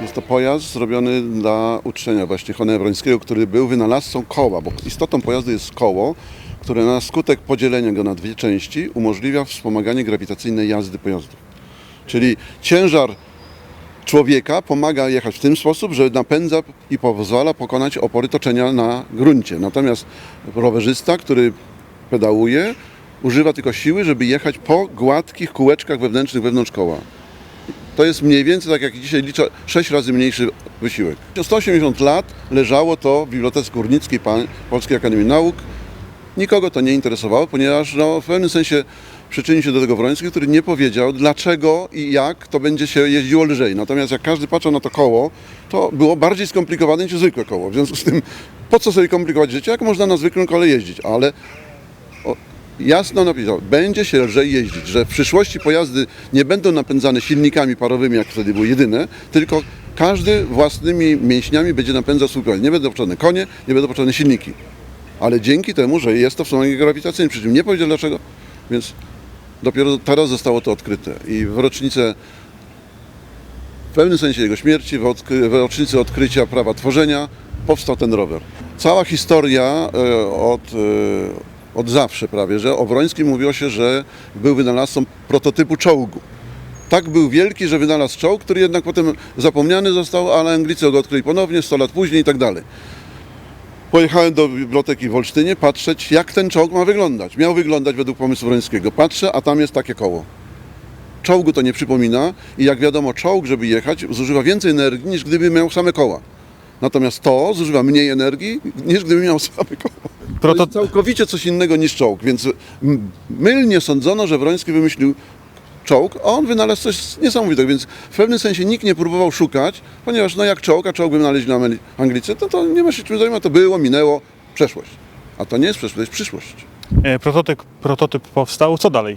Jest to pojazd zrobiony dla uczczenia właśnie Hona Jawońskiego, który był wynalazcą koła, bo istotą pojazdu jest koło, które na skutek podzielenia go na dwie części umożliwia wspomaganie grawitacyjnej jazdy pojazdu. Czyli ciężar człowieka pomaga jechać w ten sposób, że napędza i pozwala pokonać opory toczenia na gruncie. Natomiast rowerzysta, który pedałuje, używa tylko siły, żeby jechać po gładkich kółeczkach wewnętrznych wewnątrz koła. To jest mniej więcej, tak jak dzisiaj liczę, 6 razy mniejszy wysiłek. 180 lat leżało to w Bibliotece Górnickiej Polskiej Akademii Nauk. Nikogo to nie interesowało, ponieważ no, w pewnym sensie przyczynił się do tego Wroński, który nie powiedział dlaczego i jak to będzie się jeździło lżej. Natomiast jak każdy patrzył na to koło, to było bardziej skomplikowane niż zwykłe koło. W związku z tym, po co sobie komplikować życie, jak można na zwykłym kole jeździć? Ale jasno napisał, będzie się lżej jeździć, że w przyszłości pojazdy nie będą napędzane silnikami parowymi, jak wtedy były jedyne, tylko każdy własnymi mięśniami będzie napędzał swój. Nie będą potrzebne konie, nie będą potrzebne silniki. Ale dzięki temu, że jest to wspomaganie grawitacyjne, przy czym nie powiedział dlaczego, więc dopiero teraz zostało to odkryte. I w rocznicę, w pewnym sensie jego śmierci, w, w rocznicę odkrycia prawa tworzenia, powstał ten rower. Cała historia e, od, e, od zawsze prawie, że o Wrońskim mówiło się, że był wynalazcą prototypu czołgu. Tak był wielki, że wynalazł czołg, który jednak potem zapomniany został, ale Anglicy go odkryli ponownie 100 lat później i tak dalej. Pojechałem do biblioteki w Olsztynie patrzeć, jak ten czołg ma wyglądać. Miał wyglądać według pomysłu Wrońskiego. Patrzę, a tam jest takie koło. Czołgu to nie przypomina i jak wiadomo, czołg, żeby jechać, zużywa więcej energii, niż gdyby miał same koła. Natomiast to zużywa mniej energii, niż gdyby miał same koła. To Proto... jest całkowicie coś innego niż czołg, więc mylnie sądzono, że Wroński wymyślił czołg, a on wynalazł coś niesamowitego, więc w pewnym sensie nikt nie próbował szukać, ponieważ no jak czołg, a czołg wynaleźli Anglicy, to, to nie ma się czym zajmować, to było, minęło, przeszłość. A to nie jest przeszłość, to jest przyszłość. e, Prototyp, prototyp powstał, co dalej?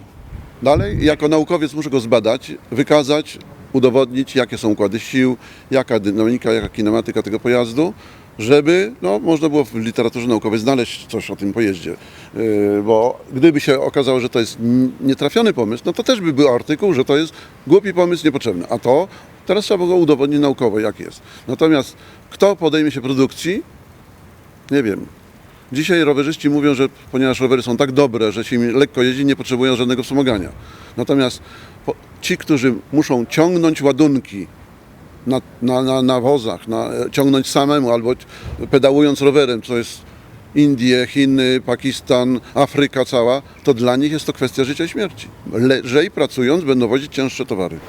Dalej, jako naukowiec muszę go zbadać, wykazać, udowodnić, jakie są układy sił, jaka dynamika, jaka kinematyka tego pojazdu, żeby no, można było w literaturze naukowej znaleźć coś o tym pojeździe. Yy, bo gdyby się okazało, że to jest nietrafiony pomysł, no to też by był artykuł, że to jest głupi pomysł, niepotrzebny. A to teraz trzeba go udowodnić naukowo, jak jest. Natomiast kto podejmie się produkcji, nie wiem. Dzisiaj rowerzyści mówią, że ponieważ rowery są tak dobre, że się im lekko jeździ, nie potrzebują żadnego wspomagania. Natomiast ci, którzy muszą ciągnąć ładunki na, na, na, na wozach, na, ciągnąć samemu albo pedałując rowerem, co jest Indie, Chiny, Pakistan, Afryka cała, to dla nich jest to kwestia życia i śmierci. Lżej pracując będą wozić cięższe towary.